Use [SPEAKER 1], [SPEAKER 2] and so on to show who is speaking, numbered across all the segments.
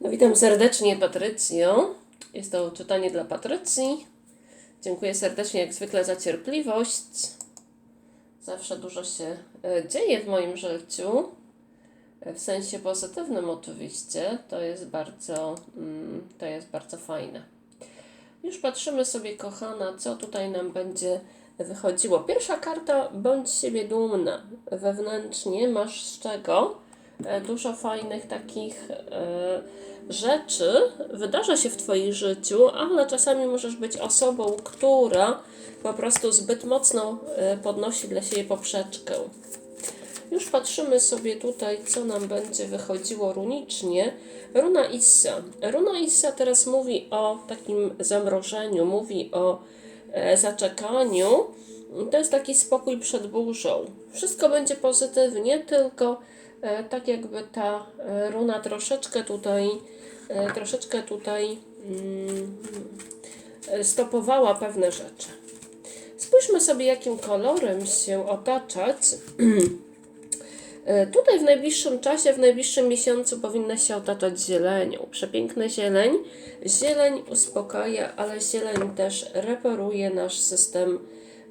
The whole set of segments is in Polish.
[SPEAKER 1] No, witam serdecznie Patrycjo. Jest to czytanie dla Patrycji. Dziękuję serdecznie jak zwykle za cierpliwość. Zawsze dużo się e, dzieje w moim życiu. E, W sensie pozytywnym oczywiście. To jest bardzo, mm, to jest bardzo fajne. Już patrzymy sobie, kochana, co tutaj nam będzie wychodziło. Pierwsza karta, bądź siebie dumna. Wewnętrznie masz z czego e, dużo fajnych takich e, rzeczy wydarza się w Twoim życiu, ale czasami możesz być osobą, która po prostu zbyt mocno e, podnosi dla siebie poprzeczkę. Już patrzymy sobie tutaj, co nam będzie wychodziło runicznie. Runa Issa. Runa Issa teraz mówi o takim zamrożeniu, mówi o e, zaczekaniu. To jest taki spokój przed burzą. Wszystko będzie pozytywnie, tylko tak jakby ta e, runa troszeczkę tutaj, e, troszeczkę tutaj mm, e, stopowała pewne rzeczy. Spójrzmy sobie, jakim kolorem się otaczać. E, Tutaj w najbliższym czasie, w najbliższym miesiącu powinna się otaczać zielenią. Przepiękna zieleń. Zieleń uspokaja, ale zieleń też reperuje nasz system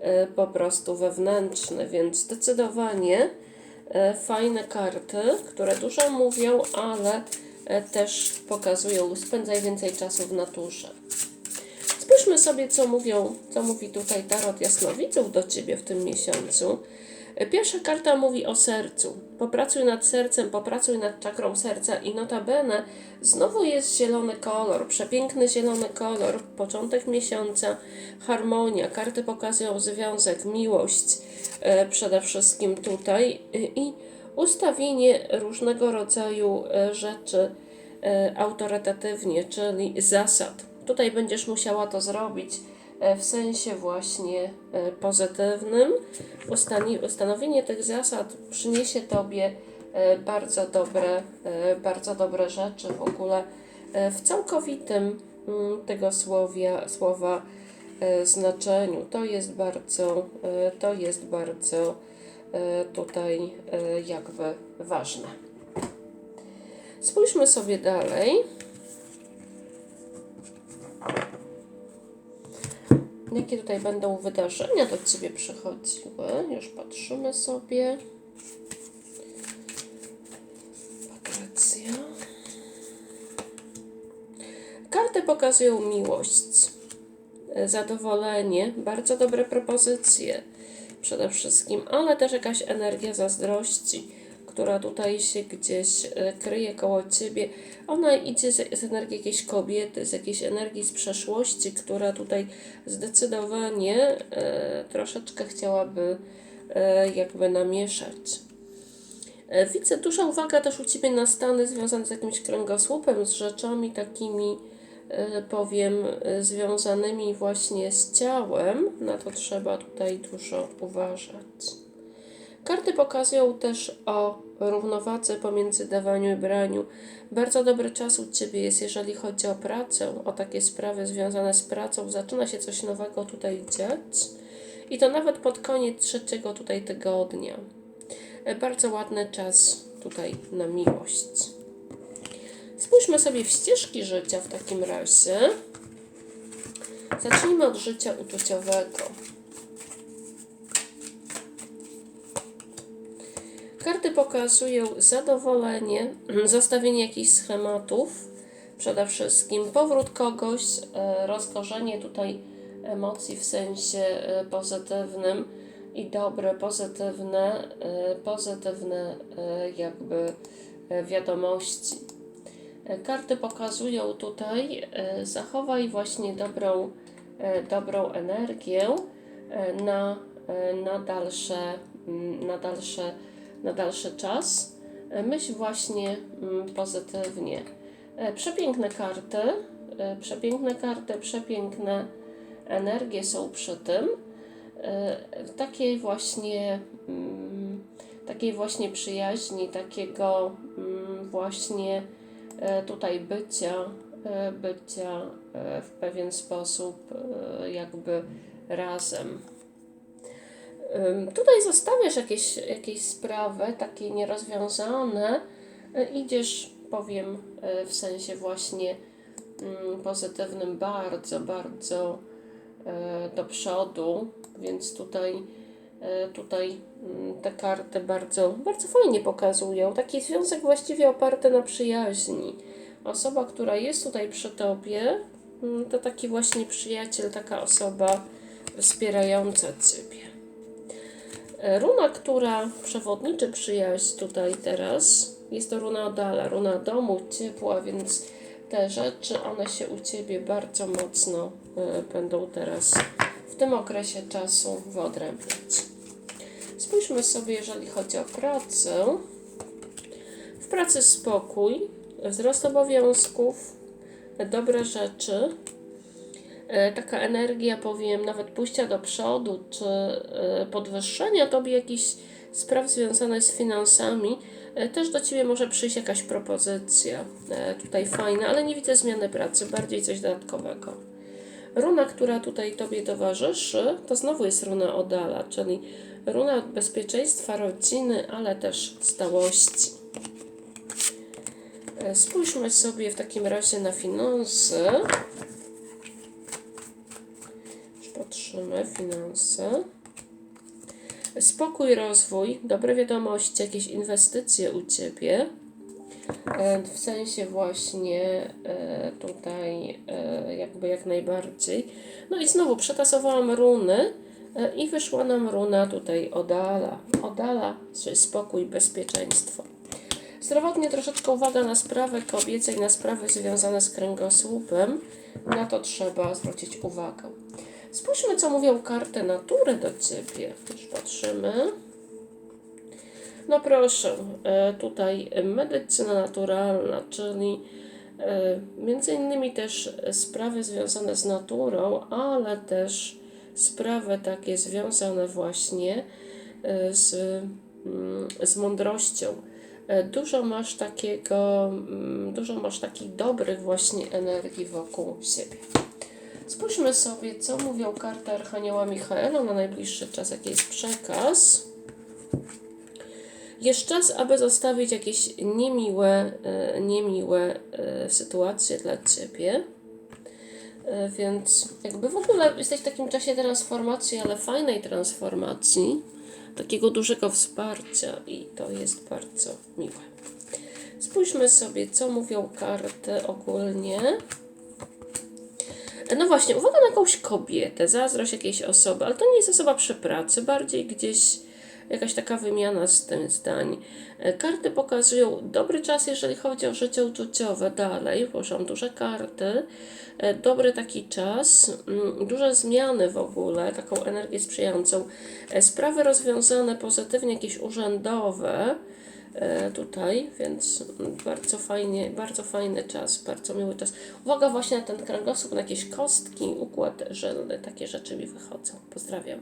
[SPEAKER 1] e, po prostu wewnętrzny, więc zdecydowanie e, fajne karty, które dużo mówią, ale e, też pokazują spędzaj więcej czasu w naturze. Spójrzmy sobie, co mówią, co mówi tutaj Tarot Jasnowidzów do Ciebie w tym miesiącu. Pierwsza karta mówi o sercu. Popracuj nad sercem, popracuj nad czakrą serca i notabene znowu jest zielony kolor, przepiękny zielony kolor, początek miesiąca, harmonia. Karty pokazują związek, miłość e, przede wszystkim tutaj e, i ustawienie różnego rodzaju e, rzeczy autorytatywnie, czyli zasad. Tutaj będziesz musiała to zrobić w sensie właśnie e, pozytywnym. Ustanowienie tych zasad przyniesie Tobie e, bardzo dobre, e, bardzo dobre rzeczy w ogóle e, w całkowitym mm, tego słowia, słowa e, znaczeniu. To jest bardzo, e, to jest bardzo e, tutaj e, jakby ważne. Spójrzmy sobie dalej. Jakie tutaj będą wydarzenia do Ciebie przychodziły? Już patrzymy sobie. Patrycja. Karty pokazują miłość, zadowolenie, bardzo dobre propozycje przede wszystkim, ale też jakaś energia zazdrości, która tutaj się gdzieś e, kryje koło ciebie. Ona idzie z, z energii jakiejś kobiety, z jakiejś energii z przeszłości, która tutaj zdecydowanie e, troszeczkę chciałaby e, jakby namieszać. E, Widzę duża uwaga też u Ciebie na stany związane z jakimś kręgosłupem, z rzeczami takimi, e, powiem, e, związanymi właśnie z ciałem. Na to trzeba tutaj dużo uważać. Karty pokazują też o równowadze pomiędzy dawaniu i braniu. Bardzo dobry czas u Ciebie jest, jeżeli chodzi o pracę, o takie sprawy związane z pracą. Zaczyna się coś nowego tutaj dziać. I to nawet pod koniec trzeciego tutaj tygodnia. E, Bardzo ładny czas tutaj na miłość. Spójrzmy sobie w ścieżki życia w takim razie. Zacznijmy od życia uczuciowego. Karty pokazują zadowolenie, zostawienie jakichś schematów, przede wszystkim powrót kogoś, e, rozkorzenie tutaj emocji w sensie e, pozytywnym i dobre, pozytywne, e, pozytywne jakby wiadomości. Karty pokazują tutaj, zachowaj właśnie dobrą, dobrą energię na, na, dalsze, na, dalsze, na dalszy czas. E, Myśl właśnie mm, pozytywnie. E, Przepiękne karty, e, przepiękne karty, przepiękne energie są przy tym. Takiej właśnie, mm, takiej właśnie przyjaźni, takiego mm, właśnie tutaj bycia, bycia w pewien sposób jakby razem. Tutaj zostawiasz jakieś, jakieś sprawy takie nierozwiązane, e, idziesz powiem e, w sensie właśnie pozytywnym bardzo, bardzo e, do przodu, więc tutaj tutaj te karty bardzo, bardzo fajnie pokazują. Taki związek właściwie oparty na przyjaźni. Osoba, która jest tutaj przy tobie, to taki właśnie przyjaciel, taka osoba wspierająca ciebie. Runa, która przewodniczy przyjaźń tutaj teraz, jest to runa Odala, runa domu, ciepła, więc te rzeczy, one się u Ciebie bardzo mocno e, będą teraz w tym okresie czasu wyodrębniać. Spójrzmy sobie, jeżeli chodzi o pracę. W pracy spokój, wzrost obowiązków, dobre rzeczy, taka energia, powiem, nawet pójścia do przodu, czy e, podwyższenia tobie jakichś spraw związanych z finansami, e, też do ciebie może przyjść jakaś propozycja. E, Tutaj fajna, ale nie widzę zmiany pracy, bardziej coś dodatkowego. Runa, która tutaj tobie towarzyszy, to znowu jest runa Odala, czyli runa bezpieczeństwa rodziny, ale też stałości. E, Spójrzmy sobie w takim razie na finanse. Patrzymy, finanse. Spokój, rozwój, dobre wiadomości, jakieś inwestycje u Ciebie. E, W sensie właśnie e, tutaj e, jakby jak najbardziej. No i znowu przetasowałam runy i wyszła nam runa tutaj Odala. Odala, czyli spokój, bezpieczeństwo. Zdrowotnie troszeczkę uwaga na sprawy kobiece i na sprawy związane z kręgosłupem. Na to trzeba zwrócić uwagę. Spójrzmy, co mówią karty natury do Ciebie. Już patrzymy. No proszę, e, tutaj medycyna naturalna, czyli e, między innymi też sprawy związane z naturą, ale też sprawy takie związane właśnie e, z, mm, z mądrością. Dużo masz takiego, mm, dużo masz takich dobrych właśnie energii wokół siebie. Spójrzmy sobie, co mówią karty Archanioła Michaela na najbliższy czas, jaki jest przekaz. Jest czas, aby zostawić jakieś niemiłe, e, niemiłe e, sytuacje dla Ciebie. E, Więc jakby w ogóle jesteś w takim czasie transformacji, ale fajnej transformacji, takiego dużego wsparcia i to jest bardzo miłe. Spójrzmy sobie, co mówią karty ogólnie. No właśnie, uwaga na jakąś kobietę, zazdrość jakiejś osoby, ale to nie jest osoba przy pracy, bardziej gdzieś jakaś taka wymiana z tym zdań. E, Karty pokazują dobry czas, jeżeli chodzi o życie uczuciowe. Dalej, włożą duże karty. E, Dobry taki czas, mm, duże zmiany w ogóle, taką energię sprzyjającą. E, Sprawy rozwiązane pozytywnie, jakieś urzędowe tutaj, więc bardzo fajnie, bardzo fajny czas, bardzo miły czas. Uwaga właśnie na ten kręgosłup, na jakieś kostki, układ żelny, takie rzeczy mi wychodzą. Pozdrawiam.